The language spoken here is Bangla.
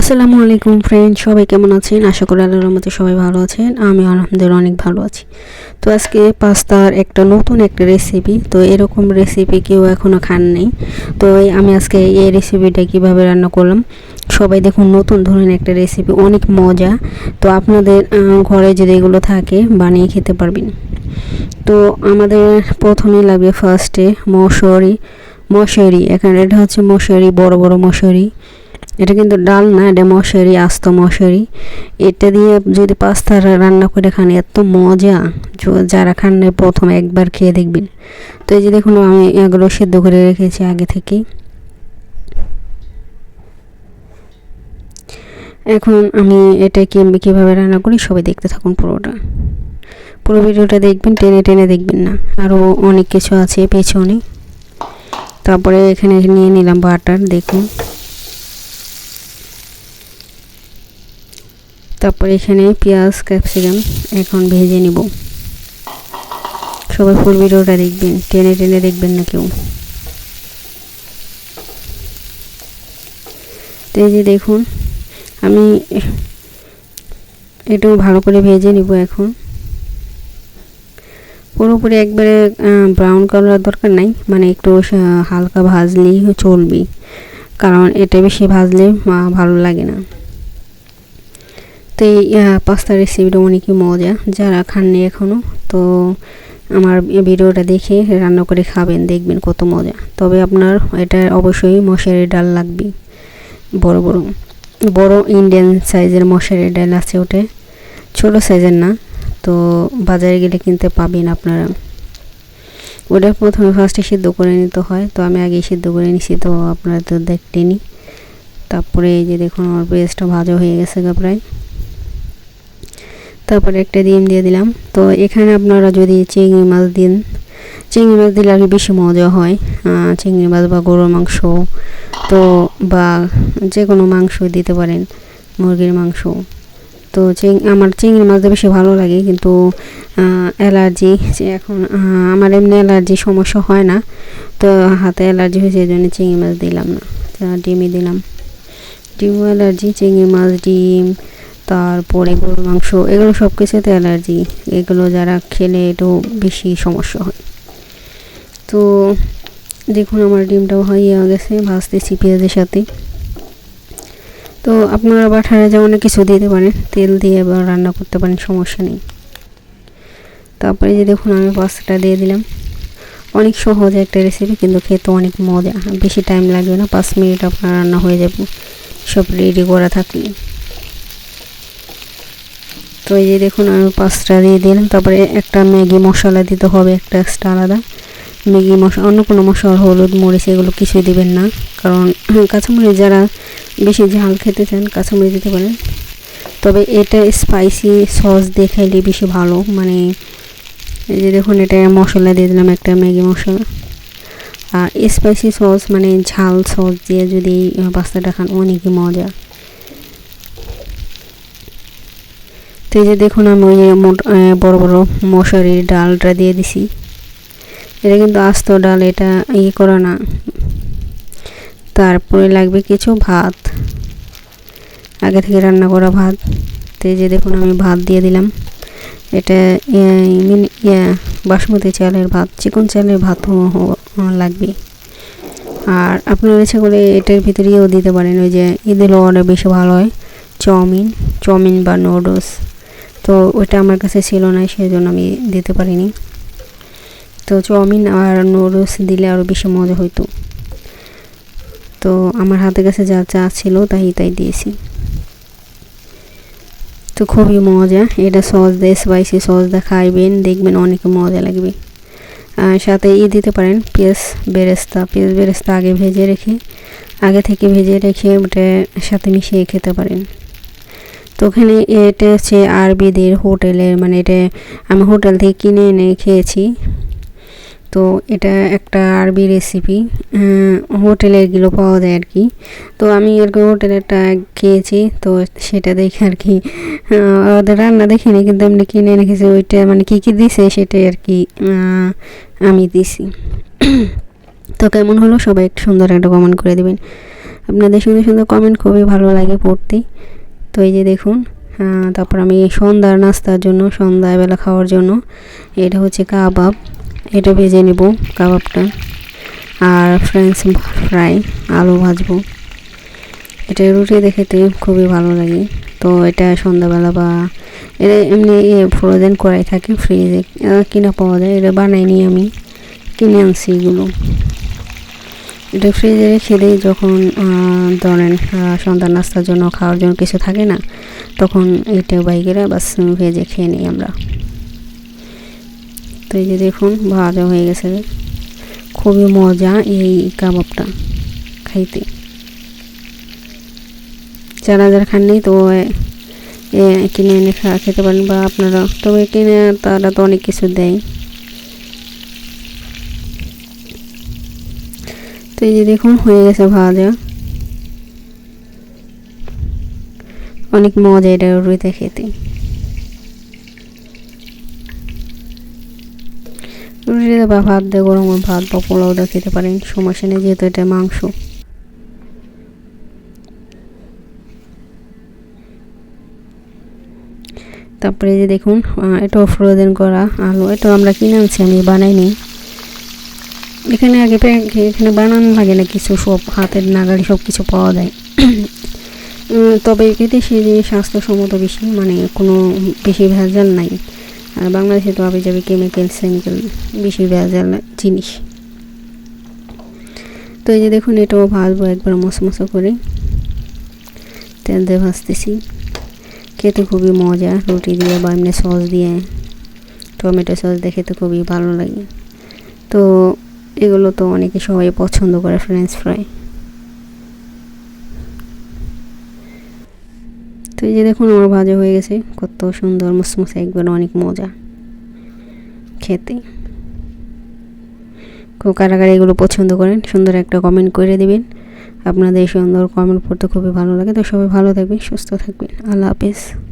আসসালামু আলাইকুম ফ্রেন্ড সবাই কেমন আছেন? আশা করি আল্লাহর রহমতে সবাই ভালো আছেন। আমি আলহামদুলিল্লাহ অনেক ভালো আছি। তো আজকে পাস্তার একটা নতুন একটা রেসিপি তো এরকম রেসিপি কেউ এখনও খান নেই। তো আমি আজকে এই রেসিপিটা কীভাবে রান্না করলাম, সবাই দেখুন নতুন ধরনের একটা রেসিপি অনেক মজা। তো আপনাদের ঘরে যদি এগুলো থাকে, বানিয়ে খেতে পারবেন। তো আমাদের প্রথমে লাগবে ফার্স্টে মশারি মশারি এখানে এটা হচ্ছে মশারি বড় বড় মশারি এটা কিন্তু ডাল না, এটা মশারি, আস্ত মশারি। এটা দিয়ে যদি পাস্তা রান্না করে খান, এত মজা। যারা খান প্রথম একবার খেয়ে দেখবেন। তো এই যে দেখুন, আমি এগুলো সেদ্ধ করে রেখেছি আগে থেকেই। এখন আমি এটা কি কীভাবে রান্না করি, সবাই দেখতে থাকুন পুরোটা। পুরো ভিডিওটা দেখবেন, টেনে টেনে দেখবেন না। আরও অনেক কিছু আছে পেছনে। তারপরে এখানে নিয়ে নিলাম বাটার, দেখুন। তারপর এখানে পেঁয়াজ, ক্যাপসিকাম এখন ভেজে নিব। সবাই ফুল ভিডিওটা দেখবেন, টেনে টেনে দেখবেন না কেউ। তো এই যে দেখুন, আমি এটাও ভালো করে ভেজে নিব এখন। পুরোপুরি একবারে ব্রাউন কালার দরকার নাই মানে একটু হালকা ভাজলেই চলবে কারণ এটা বেশি ভাজলে ভালো লাগে না। তো এই পাস্তা রেসিপিটা অনেকই মজা, যারা খাননি এখনও তো আমার ভিডিওটা দেখে রান্না করে খাবেন, দেখবেন কত মজা। তবে আপনার এটা অবশ্যই মশারি ডাল লাগবে বড় বড় বড় ইন্ডিয়ান সাইজের মশারি ডাল আছে ওটা, ছোট সাইজের না, তো বাজারে গেলে কিনতে পাবেন আপনারা। ওটা প্রথমে ফার্স্টে সিদ্ধ করে নিতে হয়, তো আমি আগে সিদ্ধ করে নিছি, তো আপনারা তো দেখতেনি তারপরে এই যে দেখুন, আমার পেঁয়াজটা ভাজা হয়ে গেছে গা প্রায়। তারপরে একটা ডিম দিয়ে দিলাম। তো এখানে আপনারা যদি চিংড়ি মাছ দিন, চিংড়ি মাছ দিলে আর বেশি মজা হয়। চিংড়ি মাছ বা গরুর মাংস, তো বা যে কোনো মাংস দিতে পারেন, মুরগির মাংস। তো চিং, আমার চিংড়ি মাছটা বেশি ভালো লাগে, কিন্তু অ্যালার্জি এখন আমার এমনি অ্যালার্জি সমস্যা হয় না। তো হাতে অ্যালার্জি হয়েছে, এই জন্য চিংড়ি মাছ দিলাম না। ডিমই দিলাম। ডিমও অ্যালার্জি, চিংড়ি মাছ, ডিম তারপরে গরুর মাংস, এগুলো সব কিছুতে অ্যালার্জি। এগুলো যারা খেলে একটু বেশি সমস্যা হয়। তো দেখুন, আমার ডিমটাও হয়ে গেছে, ভাজতেছি পেঁয়াজের সাথে। তো আপনারা বাঠারে যে অনেক কিছু দিতে পারেন, তেল দিয়ে বা রান্না করতে পারেন, সমস্যা নেই। তারপরে যে দেখুন, আমি পাস্তাটা দিয়ে দিলাম। অনেক সহজ একটা রেসিপি কিন্তু খেতে অনেক মজা। বেশি টাইম লাগবে না, পাঁচ মিনিট আপনার রান্না হয়ে যাবে। সব রেডি করা থাকলে। তো এই যে দেখুন, আমি পাঁচটা দিয়ে দিলাম। তারপরে একটা ম্যাগি মশলা দিতে হবে, একটা এক্সট্রা আলাদা। ম্যাগি মশলা, অন্য কোনো মশলা, হলুদ, মরিচ, এগুলো কিছুই দিবেন না। কারণ কাঁচামরিচ যারা বেশি ঝাল খেতে চান, কাঁচামরিচ দিতে পারেন। তবে এটা স্পাইসি সস দিয়ে খাইলে বেশি ভালো। মানে এই যে দেখুন, এটা মশলা দিয়ে দিলাম একটা ম্যাগি মশলা। আর স্পাইসি সস মানে ঝাল সস দিয়ে যদি পাস্তাটা খান, অনেকই মজা। তো এই যে দেখুন আমি ওই যে বড় বড় মশারির ডালটা দিয়ে দিছি। এটা কিন্তু আস্ত ডাল এটা ইয়ে করা না। তারপরে লাগবে কিছু ভাত। আগে থেকে রান্না করা ভাত। তো এই যে দেখুন আমি ভাত দিয়ে দিলাম। এটা ইয়ে, বাসমতি চালের ভাত চিকন চালের ভাতও লাগবে। আর আপনার ইচ্ছা করে এটার ভিতরেও দিতে পারেন। ওই যে ই দিলে অর্ডার বেশি ভালো হয়। চাউমিন চাউমিন বা নুডলস। তো ওটা আমার কাছে ছিল না সেই জন্য আমি দিতে পারিনি। তো চাউমিন আর নুডলস দিলে আরও বেশি মজা হইতো। তো আমার হাতের কাছে যা চা ছিল তাই তাই দিয়েছি। তো খুবই মজা, এটা সস দিয়ে স্পাইসি সস দিয়ে খাইবেন, দেখবেন অনেক মজা লাগবে। আর সাথে ই দিতে পারেন, পেঁয়াজ বেরেস্তা পেঁয়াজ বেরেস্তা আগে ভেজে রেখে, আগে থেকে ভেজে রেখে ওটা সাথে মিশিয়ে খেতে পারেন। তো ওখানে এটা হচ্ছে আরবিদের হোটেলের মানে এটা আমি হোটেল থেকে কিনে এনে খেয়েছি। তো এটা একটা আরবি রেসিপি হোটেলে এগুলো পাওয়া যায় আর কি। তো আমি আর কি হোটেলেরটা খেয়েছি, তো সেটা দেখে আর কি ওদের রান্না দেখিনি কিন্তু এমনি কিনে এনে খেয়েছি, ওইটা মানে কী কী দিছে সেটাই আর কি আমি দিছি। তো কেমন হলো সবাই একটু সুন্দর একটা কমেন্ট করে দেবেন। আপনাদের সুন্দর সুন্দর কমেন্ট খুবই ভালো লাগে পড়তে। তো এই যে দেখুন আহ, তারপর আমি সন্ধ্যার নাস্তার জন্য সন্ধ্যাবেলা খাওয়ার জন্য এটা হচ্ছে কাবাব। এটা ভেজে নেব কাবাবটা। আর ফ্রেঞ্চ ফ্রাই আলু ভাজবো। এটা রুটি দেখেতে খুবই ভালো লাগে। তো এটা সন্ধ্যাবেলা বা এটা এমনি ফ্রোজেন করাই থাকে ফ্রিজে। কিনা পাওয়া যায় এটা বানাইনি আমি। কিনে আনছি এগুলো। এটা ফ্রিজে রেখে যখন ধরেন সন্ধ্যা নাস্তার জন্য খাওয়ার জন্য কিছু থাকে না, তখন এটা বাইকেরা বাস ভেজে খেয়ে নিই আমরা। তো এই যে দেখুন, ভাজা হয়ে গেছে। খুবই মজা এই কাবাবটা খাইতে। যারা যারা খাননি তো কিনে এনে খেতে পারেন বা আপনারা, তবে কিনে তারা তো অনেক কিছু দেয়। তো এই যে দেখুন, হয়ে গেছে ভাজা। অনেক মজা এটা রুইতে খেতে। রুটিতে বা ভাত দিয়ে গরম ভাত বা পোলাও দিয়ে খেতে পারেন, সমস্যা নেই, যেহেতু এটা মাংস। তারপরে যে দেখুন এটাও ফ্রোজেন করা আলু, এটাও আমরা কিনে আনছি, আমি বানাইনি। এখানে আগে এখানে বানানো লাগে না কিছু, সব হাতের নাগাড়ি সব কিছু পাওয়া যায়। তবে বিদেশি যে স্বাস্থ্যসম্মত বেশি মানে কোনো বেশি ভেজাল নাই। আর বাংলাদেশে তো আবে যাবে কেমিক্যাল সেমিক্যাল বেশি ভেজাল জিনিস। তো এই যে দেখুন, এটাও ভাজবো একবার মশমশো করে। তেল দিয়ে ভাজতেছি। খেতে খুবই মজা, রুটি দিয়ে বা এমনি সস দিয়ে। টমেটো সস দিয়ে খেতে খুবই ভালো লাগে। তো এগুলো তো অনেকে সবাই পছন্দ করে ফ্রেঞ্চ ফ্রাই তো এই যে দেখুন আমার ভাজা হয়ে গেছে, কত সুন্দর মুসমুসে, একবার অনেক মজা। খেতে। কেউ কারা কারা এগুলো পছন্দ করেন, সুন্দর একটা কমেন্ট করে দিবেন। আপনাদের সুন্দর কমেন্ট পড়তে খুবই ভালো লাগে, তো সবাই ভালো থাকবেন, সুস্থ থাকবেন। আল্লাহ হাফেজ।